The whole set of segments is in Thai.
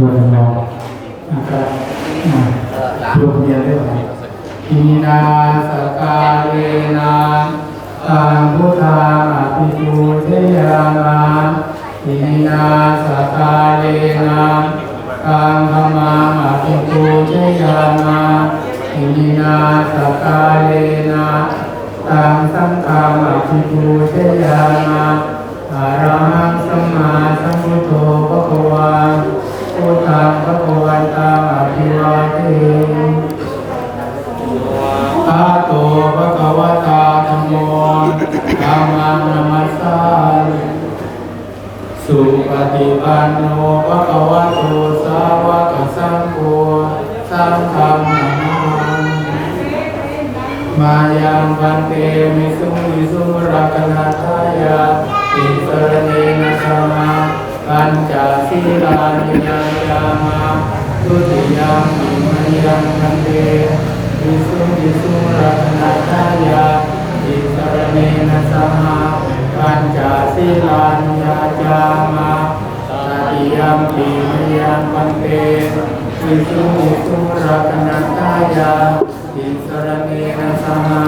รวมมองนะครับอ่ารวมเดียวด้วยกันอินาสกาเลนะตังพุทธาอภิปูเทยามาอินาสกาเลนะตังธรรมาอภิปูเทยามาอินาสกาเลนะตังสังฆาอภิปูเทยามาอะระหังสัมมาสัม สุปฏิปันโนภะคะวะโตสาวกสังโฆสังฆังนามามายังพันเตมิสุมิสุรักนาทายาติสรเนนะสมาปัญจศีลานิยังยามาทุติยามิมยังพันเตวิสุวิสุรัตนา วิสุวิสุรัตนตายาอิสรเนนะสหา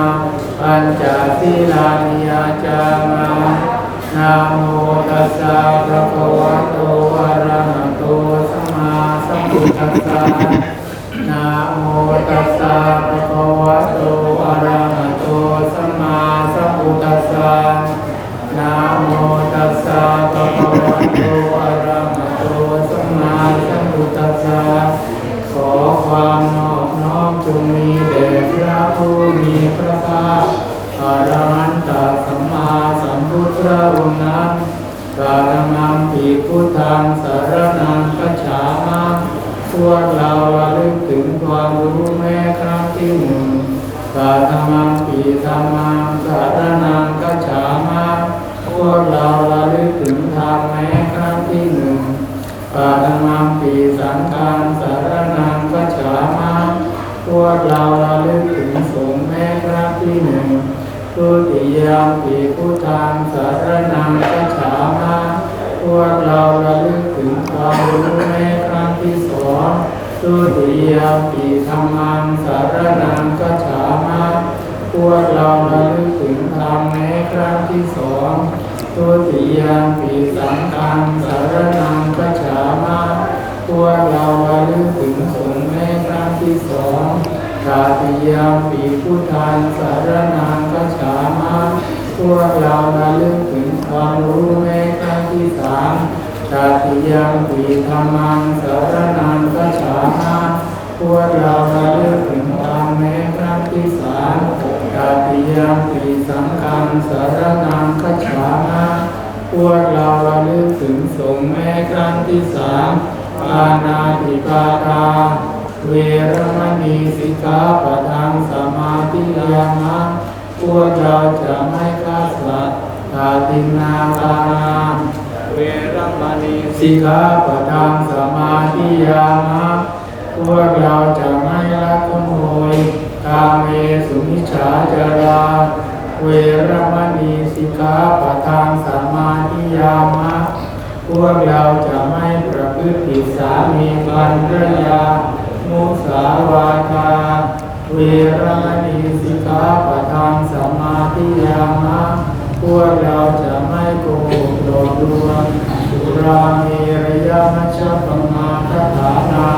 ปัญจศีลานิยาจามานะโมตัสสะภะคะวะโตอะระหะโตสัมมาสัมพุทธัสสะนะโมตัสสะภะคะวะโตอะ สัมพุทธองค์นั้นกาลมังปีพุทธังสารนังกัจฉามาพวกเราระลึกถึงความรู้แม้ครั้งที่หนึ่งกาธรรมังปีธรรมังสารนังกัจฉามาพวกเราระลึกถึงธรรมแม้ครั้งที่หนึ่งกาธรรมังปีสังฆังสารนังกัจฉามาพวกเราระลึกถึงสงฆ์แม้ครั้งที่หนึ่ง ทุติยามปีพุทธังสารนังกัจฉามาพวกเราระลึกถึงความรู้แม้ครั้งที่สองทุติยมปีธรรมังสารนังกัจฉามาพวกเราระลึกถึงธรรมแม้ครั้งที่สองทุติยมปีสังฆังสารนังกัจฉามาพวกเราระลึกถึงสงฆ์แม้ครั้งที่สองตาติยมปีพุทธังสารนัง พวกเราระลึกถึงความรู้แม้ครั้งที่สามตาติยังปีธรรมังสารนังกัจฉามาพวกเราระลึกถึงธรรมแม้ครั้งที่สามตาติยังปีสังฆังสารนังกัจฉามาพวกเราระลึกถึงสงแม้ครั้งที่สามปานาติปาตาเวรมณีสิกขาปะทังสมาธิยามะพวกเราจะไม่ ตินาคาราเวรมณีสิกขาปะทังสมาธิยามะพวกเราจะไม่ลักขโมยกาเมสุมิจฉาจาราเวรมณีสิกขาปะทังสมาธิยามะพวกเราจะไม่ประพฤติผิดสามีภรรยามุสาวาทาเวรมณีสิกขาปะทังสมาธิยามะ พวกเราจะไม่โกหกหลอกลวงสุราเมรยามัชฌะปมาทฐานา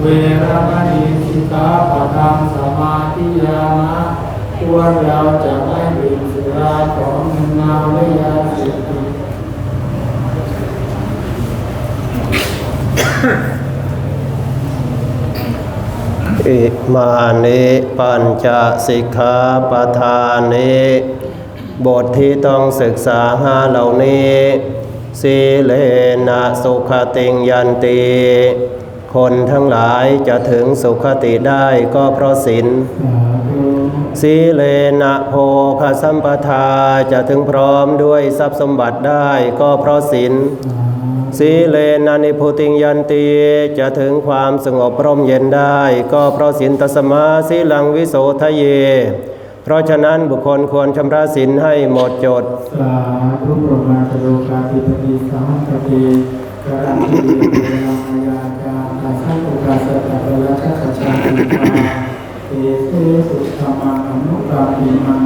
เวรมณีสิกขาปะทังสมาธิยามะพวกเราจะไม่ดื่มสุราของมึนเมาและยาเสพติดอิมานิปัญจสิกขาปทานิ บทที่ต้องศึกษาห้าเหล่านี้สีเลนะสุขติงยันติคนทั้งหลายจะถึงสุขติได้ก็เพราะศีลสีเลนะโภคสัมปทาจะถึงพร้อมด้วยทรัพย์สมบัติได้ก็เพราะศีลสีเลนะนิพุติงยันตีจะถึงความสงบร่มเย็นได้ ก็เพราะศีลตสมาสีลังวิโสทะเย เพราะฉะนั้นบุคคลควรชำระศีลให้หมดจด สาธุปรมาตโรกาธิปติสังคติกรันติเตนะมายาจาอาศัยโอกาสตะเวรชัคชาติปาเตเสสุธรรมังอนุปาปิมัง